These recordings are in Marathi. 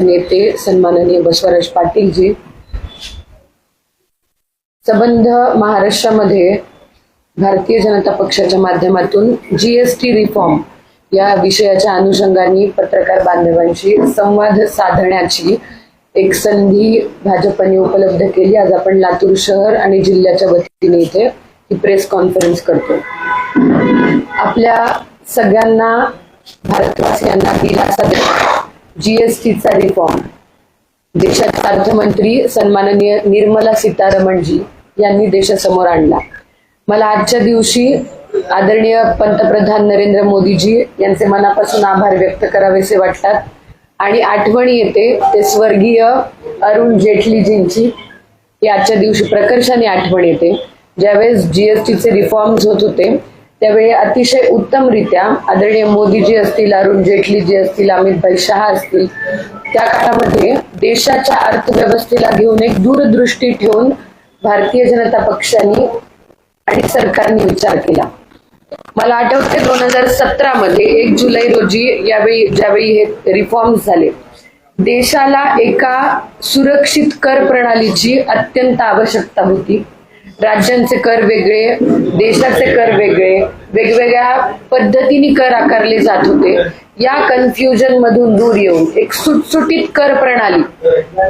नेते सन्माननीय बसवराज पाटीलजी. संबंध महाराष्ट्रामध्ये भारतीय जनता पक्षाच्या माध्यमातून जीएसटी रिफॉर्म या विषयाच्या अनुषंगाने पत्रकार बांधवांशी संवाद साधण्याची एक संधी भाजपने उपलब्ध केली. आज आपण लातूर शहर आणि जिल्ह्याच्या वतीने इथे ही प्रेस कॉन्फरन्स करतो. आपल्या सगळ्यांना भारतवासियांना दिलासा देत. जीएसटीचा रिफॉर्म देशात अर्थमंत्री सन्माननीय निर्मला सीतारमणजी यांनी देशासमोर आणला. मला आजच्या दिवशी आदरणीय पंतप्रधान नरेंद्र मोदीजी यांचे मनापासून आभार व्यक्त करावेसे वाटतात. आणि आठवण येते ते स्वर्गीय अरुण जेटलीजींची. आजच्या दिवशी प्रकर्षाने आठवण येते. ज्यावेळेस जीएसटीचे रिफॉर्म्स होत होते त्यावेळी अतिशय उत्तमरित्या आदरणीय मोदीजी असतील अरुण जेटलीजी असतील अमितभाई शहा असतील त्या काळामध्ये देशाच्या अर्थव्यवस्थेला घेऊन एक दूरदृष्टी ठेवून भारतीय जनता पक्षाने आणि सरकारने विचार केला. मला आठवते दोन हजार सतरा मध्ये एक जुलै रोजी यावेळी ज्यावेळी हे रिफॉर्म्स झाले देशाला एका सुरक्षित कर प्रणालीची अत्यंत आवश्यकता होती. राज्यांचे कर वेगळे देशाचे कर वेगळे वेगवेगळ्या पद्धतीने कर आकारले जात होते. या कन्फ्युजन मधून दूर येऊन एक सुटसुटीत कर प्रणाली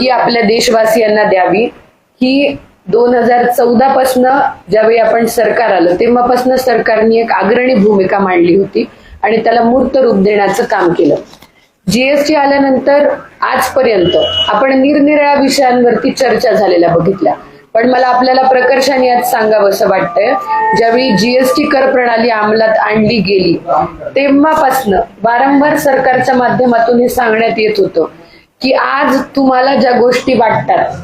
ही आपल्या देशवासियांना द्यावी. ही दोन हजार चौदा पासन ज्यावेळी आपण सरकार आलं तेव्हापासून सरकारने एक अग्रणी भूमिका मांडली होती आणि त्याला मूर्त रूप देण्याचं काम केलं. जीएसटी आल्यानंतर आजपर्यंत आपण निरनिराळ्या विषयांवरती चर्चा झालेल्या बघितल्या. पण मला आपल्याला प्रकर्षाने आज सांगावंसं वाटतंय. ज्यावेळी जीएसटी कर प्रणाली अंमलात आणली गेली तेव्हापासनं वारंवार सरकारच्या माध्यमातून हे सांगण्यात येत होतं की आज तुम्हाला ज्या गोष्टी वाटतात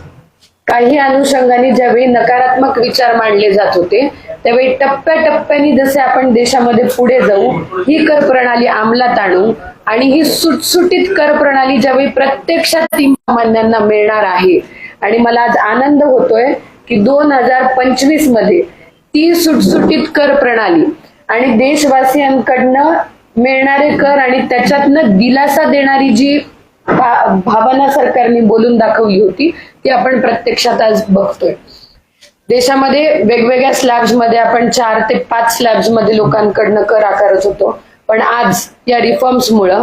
काही अनुषंगाने ज्यावेळी नकारात्मक विचार मांडले जात होते त्यावेळी टप्प्याटप्प्याने जसे आपण देशामध्ये पुढे जाऊ ही कर प्रणाली अंमलात आणू आणि ही सुटसुटीत कर प्रणाली ज्यावेळी प्रत्यक्षात सामान्यांना मिळणार आहे आणि मला आज आनंद होतोय की दोन हजार पंचवीसमध्ये ती सुटसुटीत कर प्रणाली आणि देशवासियांकडनं मिळणारे कर आणि त्याच्यातनं दिलासा देणारी जी भा- भावना सरकारने बोलून दाखवली होती ती आपण प्रत्यक्षात आज बघतोय. देशामध्ये वेगवेगळ्या स्लॅब्समध्ये आपण चार ते पाच स्लॅब्समध्ये लोकांकडनं कर आकारत होतो. पण आज या रिफॉर्म्स मुळे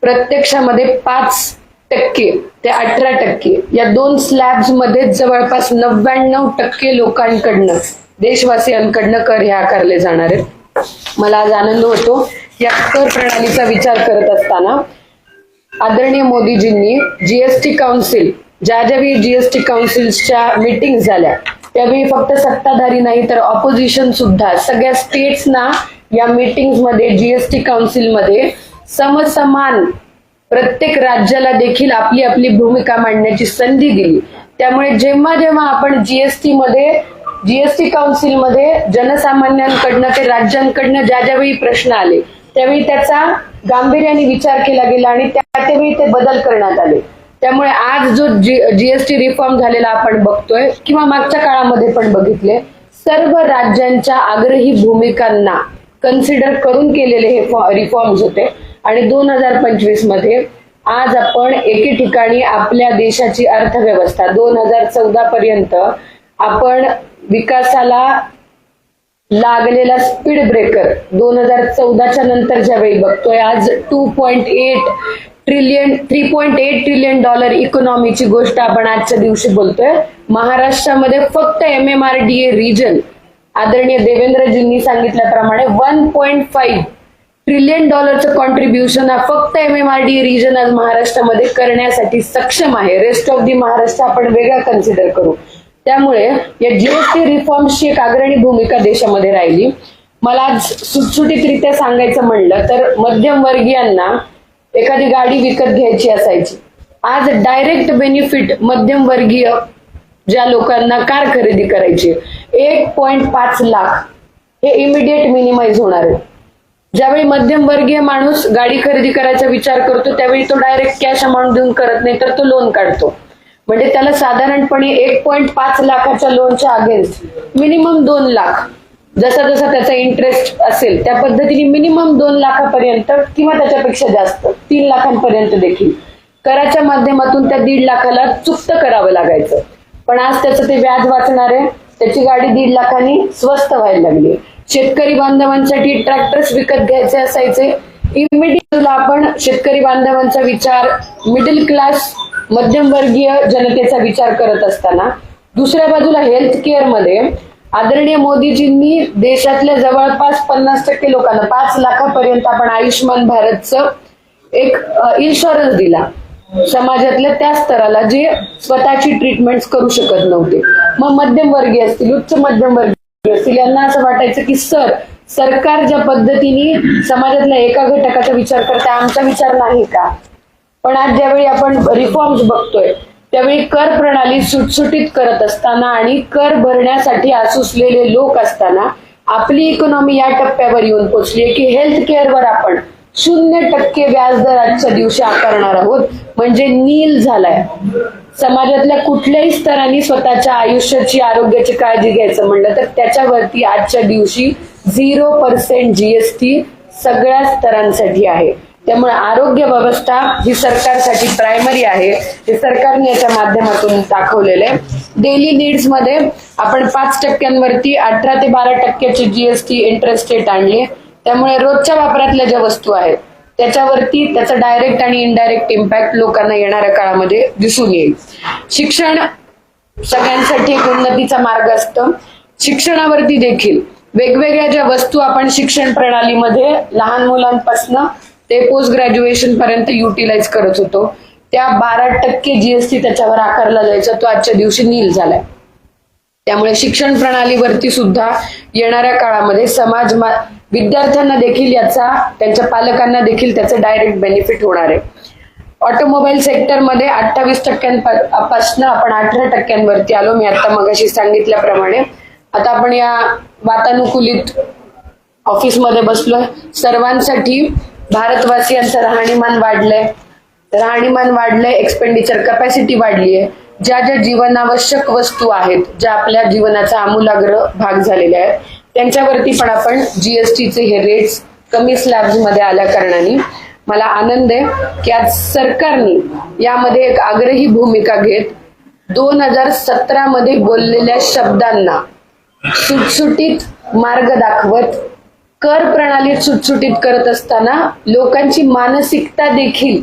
प्रत्यक्षामध्ये पाच टक्के ते अठरा टक्के. या दोन स्लॅब्समध्ये जवळपास नव्याण्णव टक्के लोकांकडनं देशवासियांकडनं कर हे आकारले जाणार आहेत. मला आज आनंद होतो या कर प्रणालीचा विचार करत असताना. आदरणीय मोदीजींनी जीएसटी काउन्सिल ज्या ज्यावेळी जीएसटी काउन्सिलच्या मीटिंग झाल्या त्यावेळी फक्त सत्ताधारी नाही तर ऑपोजिशन सुद्धा सगळ्या स्टेट्सना या मीटिंगमध्ये जीएसटी काउन्सिलमध्ये समसमान प्रत्येक राज्याला देखील आपली आपली भूमिका मांडण्याची संधी दिली. त्यामुळे जेव्हा जेव्हा आपण जीएसटी मध्ये जीएसटी काउन्सिलमध्ये जनसामान्यांकडनं ते राज्यांकडनं ज्या ज्यावेळी प्रश्न आले त्यावेळी त्याचा गांभीर्याने विचार केला गेला आणि त्या त्यावेळी ते बदल करण्यात आले. त्यामुळे आज जो जीएसटी रिफॉर्म झालेला आपण बघतोय किंवा मागच्या काळामध्ये पण बघितले सर्व राज्यांच्या आग्रही भूमिकांना कन्सिडर करून केलेले हे रिफॉर्म्स होते. आणि दोन हजार पंचवीसमध्ये आज आपण एके ठिकाणी आपल्या देशाची अर्थव्यवस्था दोन हजार चौदा पर्यंत आपण विकासाला लागलेला स्पीड ब्रेकर दोन हजार चौदाच्या नंतर ज्यावेळी बघतोय आज two point eight trillion three point eight trillion dollar इकॉनॉमीची गोष्ट आपण आजच्या दिवशी बोलतोय. महाराष्ट्रामध्ये फक्त M M R D A region आदरणीय देवेंद्रजींनी सांगितल्याप्रमाणे वन पॉइंट फाईव्ह ट्रिलियन डॉलरचं कॉन्ट्रीब्युशन हा फक्त M M R D region आज महाराष्ट्रामध्ये करण्यासाठी सक्षम आहे. रेस्ट ऑफ दी महाराष्ट्र आपण वेगळा कन्सिडर करू. त्यामुळे या जीएसटी रिफॉर्म्सची एक अग्रणी भूमिका देशामध्ये राहिली. मला आज सुटसुटीतरित्या सांगायचं म्हणलं तर मध्यमवर्गीयांना एखादी गाडी विकत घ्यायची असायची. आज डायरेक्ट बेनिफिट मध्यमवर्गीय ज्या लोकांना कार खरेदी करायची एक पॉईंट पाच लाख हे इमिडिएट मिनिमाइज होणार आहे. ज्यावेळी मध्यमवर्गीय माणूस गाडी खरेदी करायचा विचार करतो त्यावेळी तो डायरेक्ट कॅश अमाऊंट देऊन करत नाही तर तो लोन काढतो. म्हणजे त्याला साधारणपणे एक पॉईंट पाच लाखाच्या लोनच्या अगेन्स्ट मिनिमम दोन लाख जसा जसा त्याचा इंटरेस्ट असेल त्या पद्धतीने मिनिमम दोन लाखापर्यंत किंवा त्याच्यापेक्षा जास्त तीन लाखांपर्यंत देखील. कराच्या माध्यमातून त्या दीड लाखाला चुकत करावं लागायचं. पण आज त्याचं ते व्याज वाचणार आहे त्याची गाडी दीड लाखांनी स्वस्त व्हायला लागली शेतकरी बांधवांसाठी ट्रॅक्टर्स विकत घ्यायचे असायचे. इमिडिएट आपण शेतकरी बांधवांचा विचार मिडल क्लास मध्यमवर्गीय जनतेचा विचार करत असताना दुसऱ्या बाजूला हेल्थ केअरमध्ये आदरणीय मोदीजींनी देशातल्या जवळपास पन्नास टक्के लोकांना पाच लाखापर्यंत आपण आयुष्यमान भारतचं एक इन्शुरन्स दिला. समाजातल्या त्या स्तराला जे स्वतःची ट्रीटमेंट करू शकत नव्हते. मग मध्यमवर्गीय असतील उच्च मध्यमवर्गीय असतील यांना असं वाटायचं की सर सरकार ज्या पद्धतीने समाजातल्या एका घटकाचा विचार करते आमचा विचार नाही का? पण आज ज्यावेळी आपण रिफॉर्म्स बघतोय त्यावेळी कर प्रणाली सुटसुटीत करत असताना आणि कर भरण्यासाठी आसुसलेले लोक असताना आपली इकॉनॉमी या टप्प्यावर येऊन पोहोचली की हेल्थ केअरवर आपण शून्य टक्के व्याजदर आजच्या दिवशी आकारणार आहोत. म्हणजे नील झालाय. समाजातल्या कुठल्याही स्तरांनी स्वतःच्या आयुष्याची आरोग्याची काळजी घ्यायचं म्हणलं तर त्याच्यावरती आजच्या दिवशी झिरो पर्सेंट जीएसटी सगळ्या स्तरांसाठी आहे. त्यामुळे आरोग्य व्यवस्था ही सरकारसाठी प्रायमरी आहे. हे सरकारने याच्या माध्यमातून दाखवलेलं आहे. डेली नीड्समध्ये आपण पाच टक्क्यांवरती अठरा ते बारा टक्क्याची जीएसटी इंटरेस्ट रेट आणली त्यामुळे रोजच्या वापरातल्या ज्या वस्तू आहेत त्याच्यावरती त्याचा डायरेक्ट आणि इनडायरेक्ट इम्पॅक्ट लोकांना येणाऱ्या काळामध्ये दिसून येईल. शिक्षण सगळ्यांसाठी एक उन्नतीचा मार्ग असतो. शिक्षणावरती देखील वेगवेगळ्या ज्या वस्तू आपण शिक्षण प्रणालीमध्ये लहान मुलांपासून ते पोस्ट ग्रॅज्युएशन पर्यंत युटिलाइज करत होतो त्या बारा टक्के जीएसटी त्याच्यावर आकारला जायचा तो आजच्या दिवशी नील झालाय. त्यामुळे शिक्षण प्रणालीवरती सुद्धा येणाऱ्या काळामध्ये समाज मा- विद्यार्थ्यांना देखील याचा त्यांच्या पालकांना देखील त्याचे डायरेक्ट बेनिफिट होणार आहे. ऑटोमोबाईल सेक्टरमध्ये अठ्ठावीस टक्क्यांपासून आपण अठरा टक्क्यांवरती आलो मी आता मगाशी सांगितल्याप्रमाणे. आता आपण या वातानुकूलित ऑफिसमध्ये बसलोय. सर्वांसाठी भारतवासियांचं राहणीमान वाढलंय. राहणीमान वाढलंय एक्सपेंडिचर कपॅसिटी वाढली आहे ज्या ज्या जीवनावश्यक वस्तू आहेत ज्या आपल्या जीवनाचा आमूलाग्र भाग झालेल्या आहेत त्यांच्यावरती पण आपण जीएसटीचे हे रेट्स कमी स्लॅबमध्ये आल्या कारणाने मला आनंद आहे की आज सरकारने यामध्ये एक आग्रही भूमिका घेत दोन हजार सतरा मध्ये बोललेल्या शब्दांना सुटसुटीत मार्ग दाखवत कर प्रणालीत सुटसुटीत करत असताना लोकांची मानसिकता देखील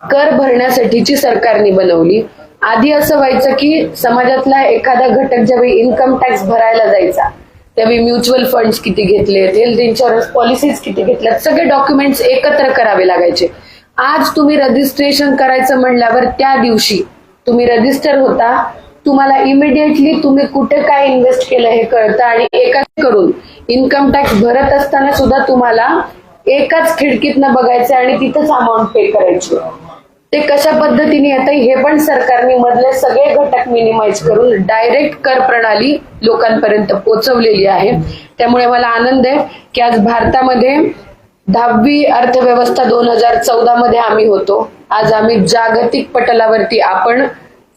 कर भरण्यासाठीची सरकारने बनवली. आधी असं व्हायचं की समाजातला एखादा घटक ज्यावेळी इन्कम टॅक्स भरायला जायचा त्यावेळी म्युच्युअल फंड्स किती घेतलेत हेल्थ इन्शुरन्स पॉलिसीज किती घेतल्यात सगळे डॉक्युमेंट्स एकत्र करावे लागायचे. आज तुम्ही रजिस्ट्रेशन करायचं म्हणल्यावर त्या दिवशी तुम्ही रजिस्टर होता तुम्हाला इमिडिएटली तुम्ही कुठे काय इन्व्हेस्ट केलं हे कळतं आणि एकाच करून इन्कम टॅक्स भरत असताना सुद्धा तुम्हाला एकाच खिडकीतनं बघायचं आणि तिथंच अमाऊंट पे करायची. ते कशा पद्धतीने येतं हे पण सरकारने मधले सगळे घटक मिनिमाइज करून डायरेक्ट कर प्रणाली लोकांपर्यंत पोहोचवलेली आहे. त्यामुळे मला आनंद आहे की आज भारतामध्ये दहावी अर्थव्यवस्था दोन हजार चौदा मध्ये आम्ही होतो. आज आम्ही जागतिक पटलावरती आपण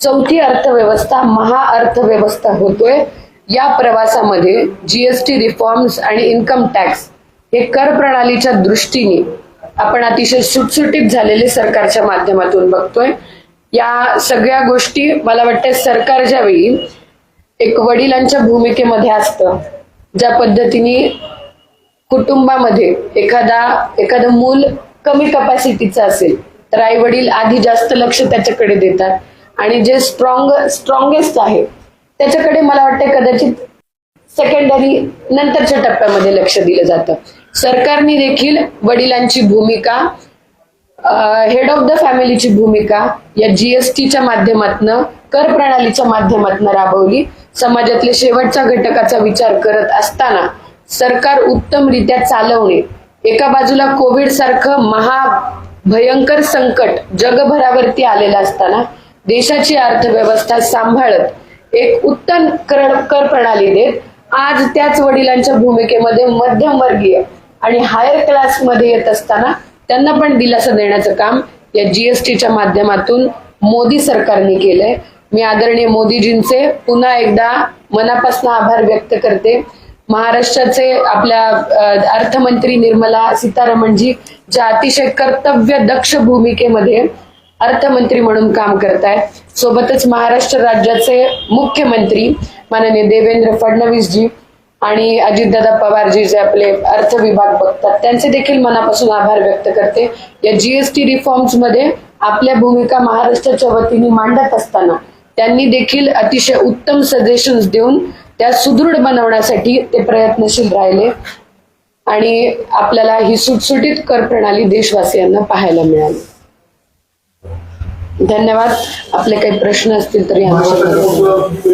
चौथी अर्थव्यवस्था महाअर्थव्यवस्था होतोय. या प्रवासामध्ये जीएसटी रिफॉर्म्स आणि इन्कम टॅक्स हे कर प्रणालीच्या दृष्टीने आपण अतिशय सुटसुटीत झालेले सरकारच्या माध्यमातून बघतोय. या सगळ्या गोष्टी मला वाटतं सरकार ज्यावेळी एक वडिलांच्या भूमिकेमध्ये असतं. ज्या पद्धतीने कुटुंबामध्ये एखादा एखादं मूल कमी कपॅसिटीचं असेल तर आई वडील आधी जास्त लक्ष त्याच्याकडे देतात. आणि जे स्ट्रॉंग स्ट्रॉंगेस्ट आहे त्याच्याकडे मला वाटतं कदाचित सेकंडरी नंतरच्या टप्प्यामध्ये लक्ष दिलं जातं. सरकारने देखील वडिलांची भूमिका हेड ऑफ द फॅमिलीची भूमिका या जीएसटीच्या माध्यमातनं कर प्रणालीच्या माध्यमातून राबवली. समाजातल्या शेवटच्या घटकाचा विचार करत असताना सरकार उत्तमरित्या चालवणे. एका बाजूला कोविड सारखं महा भयंकर संकट जगभरावरती आलेलं असताना देशाची अर्थव्यवस्था सांभाळत एक उत्तम कर कर प्रणाली देत आज त्याच वडिलांच्या भूमिकेमध्ये मध्यमवर्गीय आणि हायर क्लासमध्ये येत असताना त्यांना पण दिलासा देण्याचं काम या जीएसटीच्या माध्यमातून मोदी सरकारने केलंय. मी आदरणीय मोदीजींचे पुन्हा एकदा मनापासून आभार व्यक्त करते. महाराष्ट्राचे आपल्या अर्थमंत्री निर्मला सीतारामनजी ज्या अतिशय कर्तव्य दक्ष भूमिकेमध्ये अर्थमंत्री म्हणून काम करतायत. सोबतच महाराष्ट्र राज्याचे मुख्यमंत्री माननीय देवेंद्र फडणवीसजी आणि अजितदादा पवारजी जे आपले अर्थ विभाग बघतात त्यांचे देखील मनापासून आभार व्यक्त करते. या जीएसटी रिफॉर्म्समध्ये आपल्या भूमिका महाराष्ट्राच्या वतीने मांडत असताना त्यांनी देखील अतिशय उत्तम सजेशन्स देऊन त्या सुदृढ बनवण्यासाठी ते प्रयत्नशील राहिले. आणि आपल्याला ही सुटसुटीत कर प्रणाली देशवासियांना पाहायला मिळाली. धन्यवाद. आपले काही प्रश्न असतील तरी आमच्या